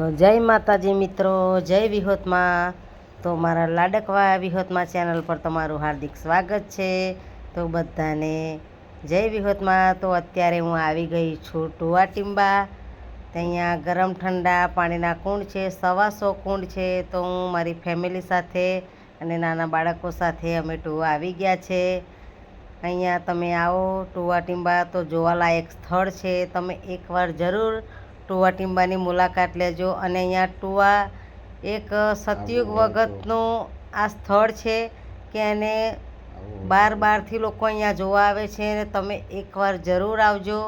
તો જય માતાજી મિત્રો, જય વિહોતમાં. તો મારા લાડકવા વિહોતમાં ચેનલ પર તમારું હાર્દિક સ્વાગત છે. તો બધાને જય વિહોતમાં. તો અત્યારે હું આવી ગઈ છું ટુવા ટીંબા ત્યાં ગરમ ઠંડા પાણીના કુંડ છે, સવાસો કુંડ છે. તો હું મારી ફેમિલી સાથે અને નાના બાળકો સાથે અમે ટુવા આવી ગયા છે. અહીંયા તમે આવો ટુવા ટીંબા તો જોવાલાયક સ્થળ છે. તમે એકવાર જરૂર ટુવા ટીંબાની મુલાકાત લેજો. અને અહીંયા ટુવા એક સતયુગ વખતનું આ સ્થળ છે કે એને બાર બારથી લોકો અહીંયા જોવા આવે છે અને તમે એકવાર જરૂર આવજો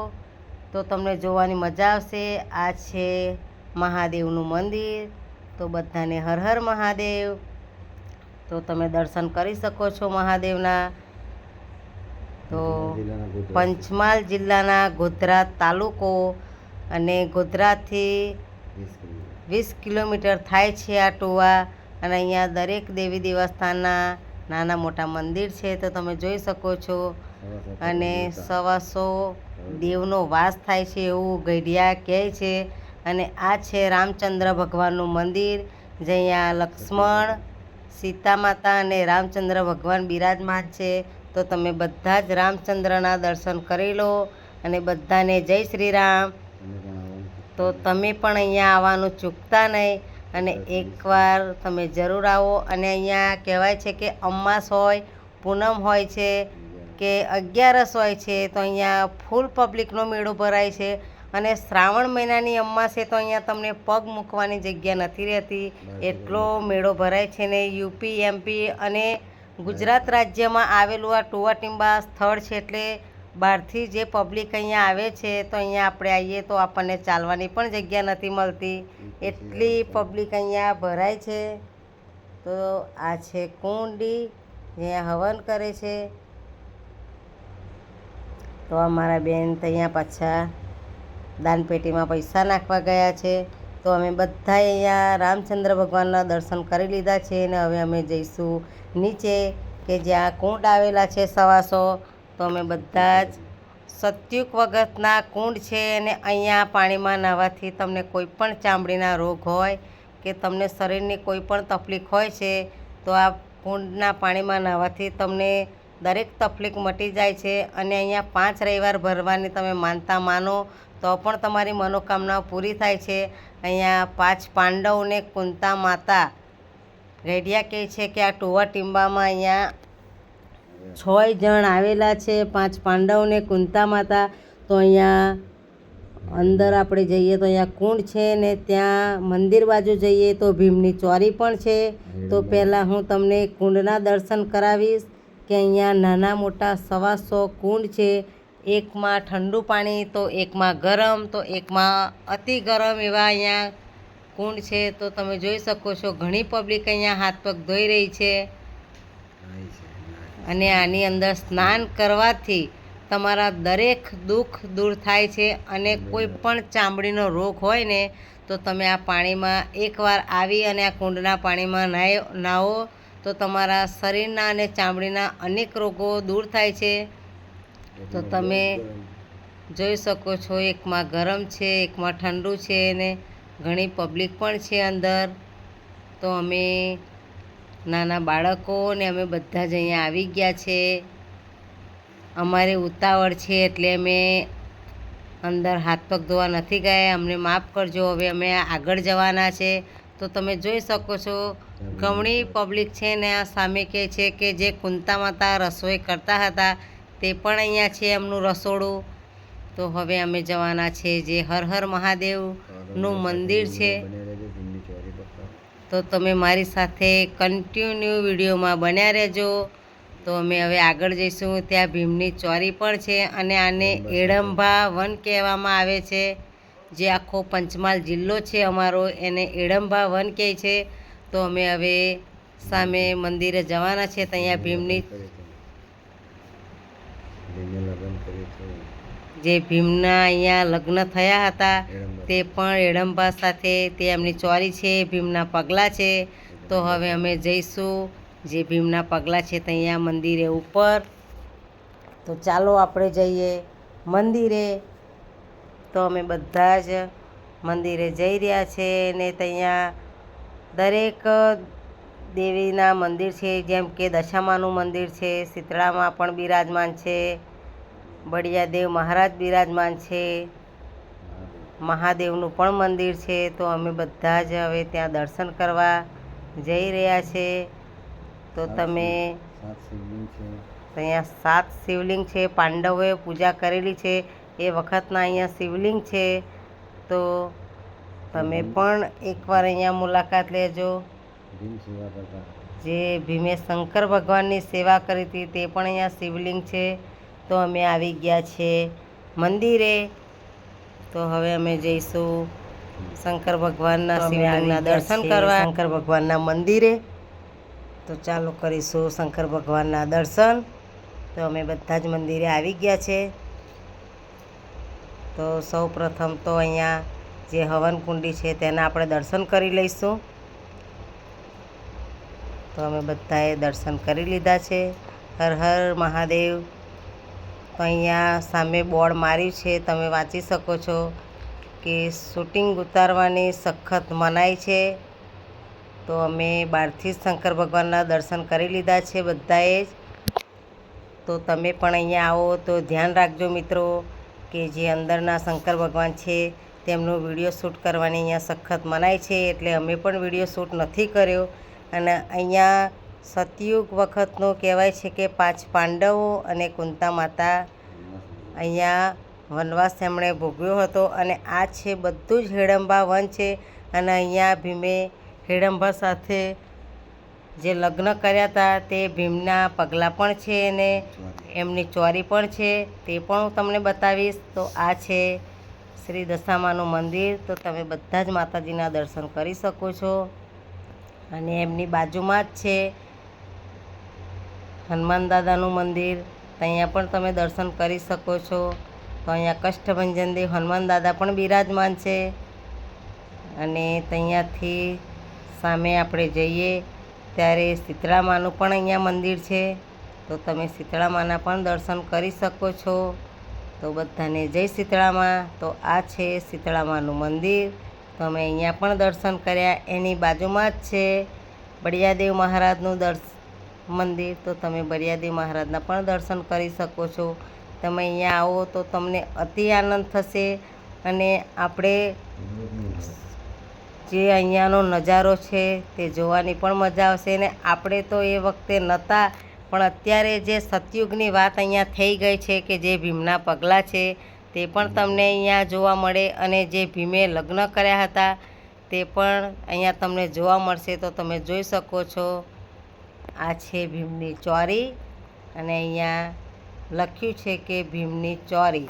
તો તમને જોવાની મજા આવશે. આ છે મહાદેવનું મંદિર. તો બધાને હર હર મહાદેવ. તો તમે દર્શન કરી શકો છો મહાદેવના. તો પંચમહાલ જિલ્લાના ગોધરા તાલુકો અને ગોધરાથી વીસ કિલોમીટર. થાય છે આ ટોવા અને અહીંયા દરેક દેવી દેવસ્થાનના નાના મોટા મંદિર છે તો તમે જોઈ શકો છો. અને સવાસો દેવનો વાસ થાય છે એવું ગઢિયા કહે છે. અને આ છે રામચંદ્ર ભગવાનનું મંદિર જે અહીંયા લક્ષ્મણ સીતા માતા અને રામચંદ્ર ભગવાન બિરાજમાન છે. તો તમે બધા જ રામચંદ્રના દર્શન કરી લો અને બધાને જય શ્રી રામ. તો તમે પણ અહીંયા આવવાનું ચૂકતા નહીં અને એકવાર તમે જરૂર આવો અને અહીંયા કહેવાય છે કે અમાસ હોય પૂનમ હોય છે કે અગિયારસ હોય છે તો અહીંયા ફૂલ પબ્લિકનો મેળો ભરાય છે અને શ્રાવણ મહિનાની અમાસે તો અહીંયા તમને પગ મૂકવાની જગ્યા નથી રહેતી. એટલો મેળો ભરાય છે ને યુપી એમપી અને ગુજરાત રાજ્યમાં આવેલું આ ટુવા ટીંબા સ્થળ છે એટલે બહારથી જે પબ્લિક અહીંયા આવે છે તો અહીંયા આપણે આવીએ તો આપણને ચાલવાની પણ જગ્યા નથી મળતી. એટલી પબ્લિક અહીંયા ભરાય છે. તો આ છે કુંડી જે હવન કરે છે. તો અમારા બેન તો અહીંયા પાછા દાનપેટીમાં પૈસા નાખવા ગયા છે. તો અમે બધા અહીંયા રામચંદ્ર ભગવાનના દર્શન કરી લીધા છે અને હવે અમે જઈશું નીચે કે જ્યાં કુંડ આવેલા છે સવાસો. તો અમે બધા જ સત્યુક વગતના કુંડ છે અને અહીંયા પાણીમાં નાહવાથી તમને કોઈ પણ ચામડીના રોગ હોય કે તમને શરીરની કોઈ પણ તકલીફ હોય છે, તો આ કુંડના પાણીમાં નાહવાથી તમને દરેક તકલીફ મટી જાય છે અને અહીંયા પાંચ રવિવાર ભરવાની તમે માનતા માનો તો પણ તમારી મનોકામનાઓ પૂરી થાય છે. અહીંયા પાંચ પાંડવને કુંતા માતા રેડિયા કહે છે કે આ ટુવા ટીંબામાં અહીંયા છ જણ આવેલા છે પાંચ પાંડવને કુંતા માતા. તો અહીંયા અંદર આપણે જઈએ તો અહીંયા કુંડ છે ને ત્યાં મંદિર બાજુ જઈએ તો ભીમની ચોરી પણ છે. તો પહેલાં હું તમને કુંડના દર્શન કરાવીશ કે અહીંયા નાના મોટા સવાસો કુંડ છે. એકમાં ઠંડુ પાણી તો એકમાં ગરમ તો એકમાં અતિ ગરમ એવા અહીંયા કુંડ છે. તો તમે જોઈ શકો છો ઘણી પબ્લિક અહીંયા હાથ પગ ધોઈ રહી છે. અને આની અંદર સ્નાન કરવાથી તમારા દરેક દુઃખ દૂર થાય છે અને કોઈ પણ ચામડીનો રોગ હોય ને, તો તમે આ પાણીમાં એકવાર આવી અને આ કુંડના પાણીમાં નાહી તો તમારા શરીરના અને ચામડીના અનેક રોગો દૂર થાય છે. તો તમે જોઈ શકો છો એકમાં ગરમ છે, એકમાં ઠંડુ છે અને ઘણી પબ્લિક પણ છે અંદર. તો અમે નાના બાળકો ને અમે બધા જ અહીંયા આવી ગયા છે. અમારે ઉતાવળ છે એટલે અમે અંદર હાથ પગ ધોવા નથી ગયા. અમને માફ કરજો, હવે અમે આગળ જવાના છે. તો તમે જોઈ શકો છો, ઘણી પબ્લિક છે ને આ સામે કહે છે કે જે કુંતા માતા રસોઈ કરતા હતા, તે પણ અહીંયા છે એમનું રસોડું. તો હવે અમે જવાના છે જે હર હર મહાદેવનું મંદિર છે. તો તમે મારી સાથે કન્ટિન્યુ વિડીયોમાં બન્યા રહેજો. તો અમે હવે આગળ જઈશું. ત્યાં ભીમની ચોરી પણ છે અને આને એડંભા વન કહેવામાં આવે છે. જે આખો પંચમહાલ જિલ્લો છે અમારો એને એડંભા વન કહે છે. તો અમે હવે સામે મંદિરે જવાના છે ત્યાં ભીમની જે ભીમના અહીંયા લગ્ન થયા હતા. તે પણ એડંબા સાથે તે એમની ચોરી છે, ભીમના પગલાં છે. તો હવે અમે જઈશું જે ભીમના પગલાં છે ત્યાં મંદિરે ઉપર. તો ચાલો આપણે જઈએ મંદિરે. તો અમે બધા જ મંદિરે જઈ રહ્યા છે ને ત્યાં દરેક દેવીના મંદિર છે, જેમ કે દશામાનું મંદિર છે, શીતળામાં પણ બિરાજમાન છે, બળિયાદેવ મહારાજ બિરાજમાન છે. મહાદેવનું પણ મંદિર છે તો અમે બધા જ હવે ત્યાં દર્શન કરવા જઈ રહ્યા છે. તો તમે અહીંયા સાત શિવલિંગ છે પાંડવોએ પૂજા કરેલી છે એ વખતના અહીંયા શિવલિંગ છે. તો તમે પણ એકવાર અહીંયા મુલાકાત લેજો. જે ભીમે શંકર ભગવાનની સેવા કરી હતી તે પણ અહીંયા શિવલિંગ છે. તો અમે આવી ગયા છે મંદિરે. તો હવે અમે જઈશું શંકર ભગવાનના શિવલિંગના દર્શન કરવા. શંકર ભગવાનના મંદિરે. તો ચાલો કરીશું શંકર ભગવાનના દર્શન. તો અમે બધા જ મંદિરે આવી ગયા છે. તો સૌ પ્રથમ તો અહીંયા જે હવન કુંડી છે તેના આપણે દર્શન કરી લઈશું. તો અમે બધાએ દર્શન કરી લીધા છે. હર હર મહાદેવ. તો અહીંયા સામે બોર્ડ માર્યું છે. તમે વાંચી શકો છો કે શૂટિંગ ઉતારવાની સખત મનાઈ છે. તો અમે બહારથી જ શંકર ભગવાનના દર્શન કરી લીધા છે બધાએ જ. તો તમે પણ અહીંયા આવો, તો ધ્યાન રાખજો મિત્રો કે જે અંદરના શંકર ભગવાન છે તેમનો વીડિયો શૂટ કરવાની અહીંયા સખત મનાય છે. એટલે અમે પણ વીડિયો શૂટ નથી કર્યો. અને અહીંયા સતયુગ વખતનું કહેવાય છે કે પાંચ પાંડવો અને કુંતા માતા. અહીંયા વનવાસ એમણે ભોગવ્યો હતો અને આ છે બધું જ હેડંબા વન છે અને અહીંયા ભીમે હેડંબા સાથે જે લગ્ન કર્યા હતા તે ભીમના પગલાં પણ છે અને એમની ચોરી પણ છે તે પણ હું તમને બતાવીશ. તો આ છે શ્રી દશામાનું મંદિર. તો તમે બધા જ માતાજીના દર્શન કરી શકો છો. અને એમની બાજુમાં જ છે હનુમાન દાદાનું મંદિર, ત્યાં પણ તમે દર્શન કરી શકો છો. તો અહીંયા કષ્ટભંજન દેવ હનુમાન દાદા પણ બિરાજમાન છે. અને ત્યાંથી સામે આપણે જઈએ, ત્યારે શીતળામાનું પણ અહીંયા મંદિર છે. તો તમે શીતળામાના પણ દર્શન કરી શકો છો. તો બધાને જય શીતળામાં. તો આ છે શીતળામાનું મંદિર. તો અમે અહીંયા પણ દર્શન કર્યા. એની બાજુમાં જ છે બળિયાદેવ મહારાજનું દર્શ મંદિર, તો તમે બરિયાદી મહારાજના પણ દર્શન કરી શકો છો. તમે અહીંયા આવો તો તમને અતિ આનંદ થશે અને આપણે જે અહીંયાનો નજારો છે તે જોવાની પણ મજા આવશે. ને આપણે તો એ વખતે નહોતા, પણ અત્યારે જે સતયુગની વાત અહીંયા થઈ ગઈ છે કે જે ભીમના પગલાં છે, તે પણ તમને અહીંયા જોવા મળે. અને જે ભીમે લગ્ન કર્યા હતા, તે પણ અહીંયા તમને જોવા મળશે. તો તમે જોઈ શકો છો. આ છે ભીમની ચોરી અને અહીંયા લખ્યું છે કે ભીમની ચોરી.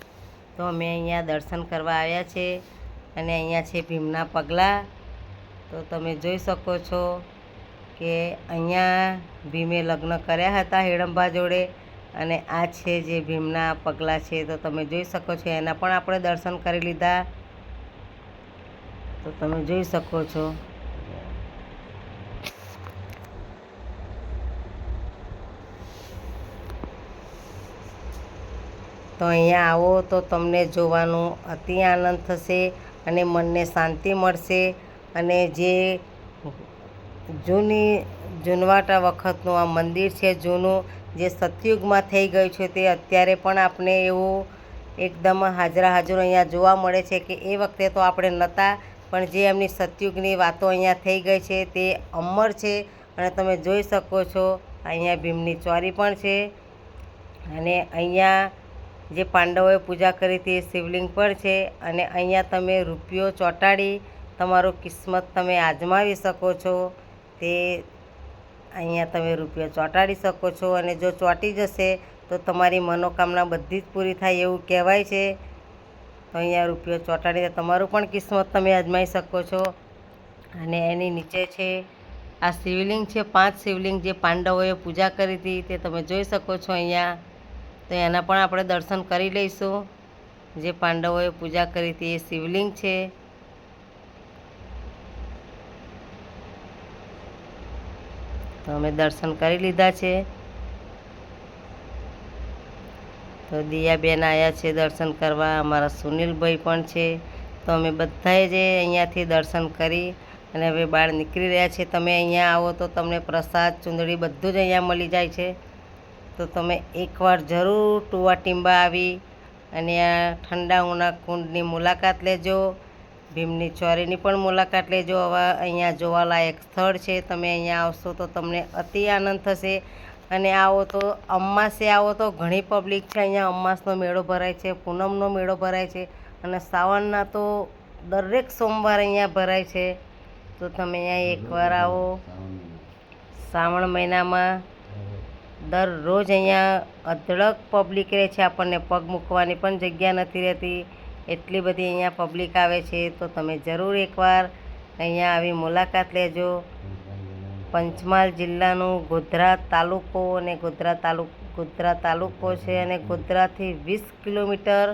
તો અમે અહીંયા દર્શન કરવા આવ્યા છે અને અહીંયા છે ભીમના પગલાં. તો તમે જોઈ શકો છો કે અહીંયા ભીમે લગ્ન કર્યા હતા હેડંબા જોડે અને આ છે જે ભીમના પગલાં છે. તો તમે જોઈ શકો છો એના પણ આપણે દર્શન કરી લીધા. તો તમે જોઈ શકો છો. તો અહીંયા આવો તો તમને જોવાનું અતિ આનંદ થશે અને મનને શાંતિ મળશે. અને જે જૂની જૂનવાટા વખતનું આ મંદિર છે, જૂનું, જે સતયુગમાં થઈ ગયું છે તે અત્યારે પણ આપણે એવું એકદમ હાજરા હાજર અહીંયા જોવા મળે છે કે એ વખતે તો આપણે નહોતા, પણ જે એમની સતયુગની વાતો અહીંયા થઈ ગઈ છે તે અમર છે. અને તમે જોઈ શકો છો, અહીંયા ભીમની ચોરી પણ છે. અને અહીંયા જે પાંડવોએ પૂજા કરી હતી એ શિવલિંગ પર છે અને અહીંયા તમે રૂપિયો ચોંટાડી તમારું કિસ્મત તમે આજમાવી શકો છો. તે અહીંયા તમે રૂપિયો ચોંટાડી શકો છો અને જો ચોંટી જશે તો તમારી મનોકામના બધી જ પૂરી થાય એવું કહેવાય છે. તો અહીંયા રૂપિયો ચોંટાડીને તમારું પણ કિસ્મત તમે અજમાવી શકો છો. અને એની નીચે છે, આ શિવલિંગ છે, પાંચ શિવલિંગ જે પાંડવોએ પૂજા કરી હતી તે તમે જોઈ શકો છો અહીંયા. તો એના પણ આપણે દર્શન કરી લઈશું. જે પાંડવોએ પૂજા કરી હતી એ શિવલિંગ છે. તો અમે દર્શન કરી લીધા છે. તો દિયાબેન આવ્યા છે દર્શન કરવા. અમારા સુનિલભાઈ પણ છે. તો અમે બધાએ જે અહીંયાથી દર્શન કરી અને હવે બહાર નીકળી રહ્યા છે. તમે અહીંયા આવો તો તમને પ્રસાદ, ચૂંદડી બધું જ અહીંયા મળી જાય છે. તો તમે એકવાર જરૂર ટુવા ટીંબા આવી અને આ ઠંડા ઉના કુંડની મુલાકાત લેજો. ભીમની ચોરીની પણ મુલાકાત લેજો. હવે અહીંયા જોવાલાયક સ્થળ છે. તમે અહીંયા આવશો તો તમને અતિ આનંદ થશે. અને આવો તો અમાસે આવો તો ઘણી પબ્લિક છે. અહીંયા અમાસનો મેળો ભરાય છે પૂનમનો મેળો ભરાય છે અને શ્રાવણના તો દરેક સોમવાર અહીંયા ભરાય છે. તો તમે અહીંયા એકવાર આવો. શ્રાવણ મહિનામાં દરરોજ અહીંયા અઢળક પબ્લિક રહે છે, આપણને પગ મૂકવાની પણ જગ્યા નથી રહેતી. એટલી બધી અહીંયા પબ્લિક આવે છે, તો તમે જરૂર એકવાર અહીંયા આવી મુલાકાત લેજો. પંચમહાલ જિલ્લાનું ગોધરા તાલુકો અને ગોધરા તાલુક ગોધરા તાલુકો છે અને ગોધરાથી વીસ કિલોમીટર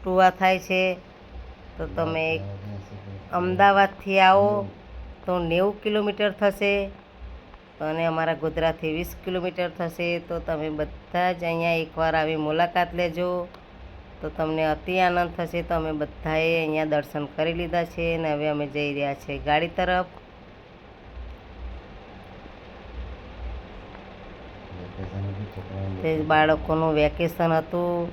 ટુવા થાય છે. તો તમે અમદાવાદથી આવો તો નેવું કિલોમીટર થશે. અને અમારા ગોધરાથી વીસ કિલોમીટર થશે, તો તમે બધા જ અહીંયા એકવાર આવી મુલાકાત લેજો. તો તમને અતિ આનંદ થશે, તો અમે બધાએ અહીંયા દર્શન કરી લીધા છે અને હવે અમે જઈ રહ્યા છીએ ગાડી તરફ. તે બાળકોનું વેકેશન હતું,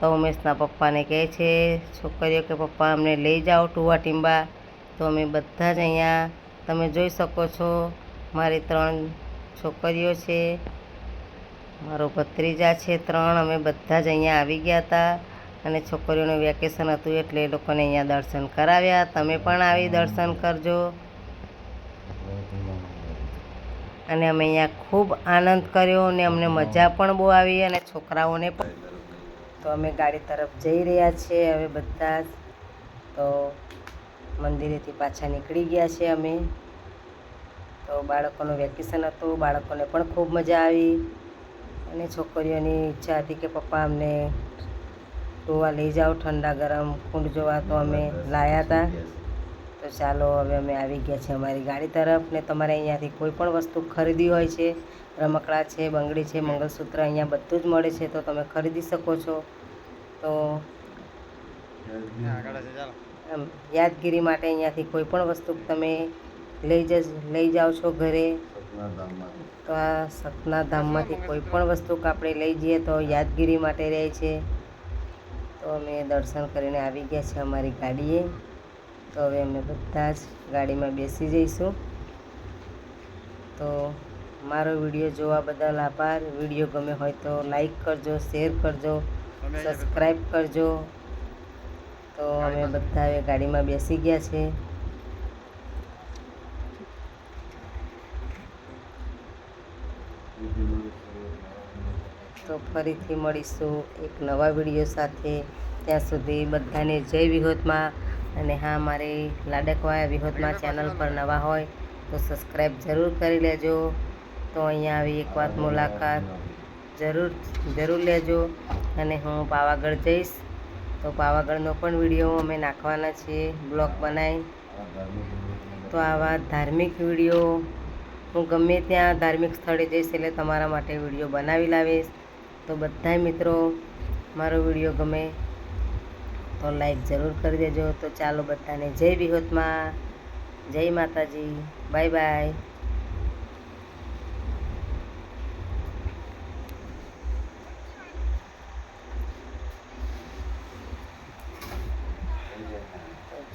તો ઉમેશના પપ્પાને કહે છે, છોકરીઓ કે પપ્પા, અમને લઈ જાઓ ટુવા ટીંબા. તો અમે બધા જ અહીંયા, તમે જોઈ શકો છો મારી ત્રણ છોકરીઓ છે. મારો ભત્રીજા છે ત્રણ. અમે બધા જ અહીંયા આવી ગયા હતા અને છોકરીઓનું વેકેશન હતું એટલે એ લોકોને અહીંયા દર્શન કરાવ્યા. તમે પણ આવી દર્શન કરજો. અને અમે અહીંયા ખૂબ આનંદ કર્યો અને અમને મજા પણ બહુ આવી અને છોકરાઓને પણ. તો અમે ગાડી તરફ જઈ રહ્યા છીએ હવે બધા તો મંદિરેથી પાછા નીકળી ગયા છે અમે. તો બાળકોનું વેકેશન હતું બાળકોને પણ ખૂબ મજા આવી. અને છોકરીઓની ઈચ્છા હતી કે પપ્પા અમને ટોવા લઈ જાઓ ઠંડા ગરમ કુંડ જોવા તો અમે લાયા હતા તો ચાલો હવે અમે આવી ગયા છીએ અમારી ગાડી તરફ ને તમારે અહીંયાથી કોઈ પણ વસ્તુ ખરીદી હોય છે રમકડા છે બંગડી છે મંગળસૂત્ર અહીંયા બધું જ મળે છે તો તમે ખરીદી શકો છો. તો યાદગીરી માટે અહીંયાથી કોઈ પણ વસ્તુ તમે લઈ જ લઈ જાઓ છો ઘરે? તો આ સતના ધામમાંથી કોઈ પણ વસ્તુ આપણે લઈ જઈએ તો યાદગીરી માટે રહે છે. તો અમે દર્શન કરીને આવી ગયા છે અમારી ગાડીએ. તો હવે અમે બધા જ ગાડીમાં બેસી જઈશું. તો મારો વીડિયો જોવા બદલ આભાર. વીડિયો ગમે હોય તો લાઈક કરજો શેર કરજો સબસ્ક્રાઈબ કરજો. તો અમે બધા હવે ગાડીમાં બેસી ગયા છે. તો ફરીથી મળીશું એક નવા વીડિયો સાથે. ત્યાં સુધી બધાને જય વિહોતમાં. અને હા, મારે લાડકવાયા વિહોતમાં ચેનલ પર નવા હોય તો સબસ્ક્રાઈબ જરૂર કરી લેજો. તો અહીંયા આવી એક વાત મુલાકાત જરૂર જરૂર લેજો. અને હું પાવાગઢ જઈશ. તો પાવાગઢનો પણ વીડિયો અમે નાખવાના છીએ, બ્લોગ બનાવી તો આવા ધાર્મિક વીડિયો. હું ગમે ત્યાં ધાર્મિક સ્થળે જઈશ એટલે તમારા માટે વીડિયો બનાવી લાવીશ. તો બધાય મિત્રો, મારો વીડિયો ગમે તો લાઈક જરૂર કરી દેજો. તો ચાલો બધાને જય વિહોતમાં જય માતાજી. બાય બાય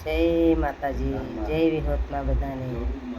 જય માતાજી. જય વિહોતમાં બધાને.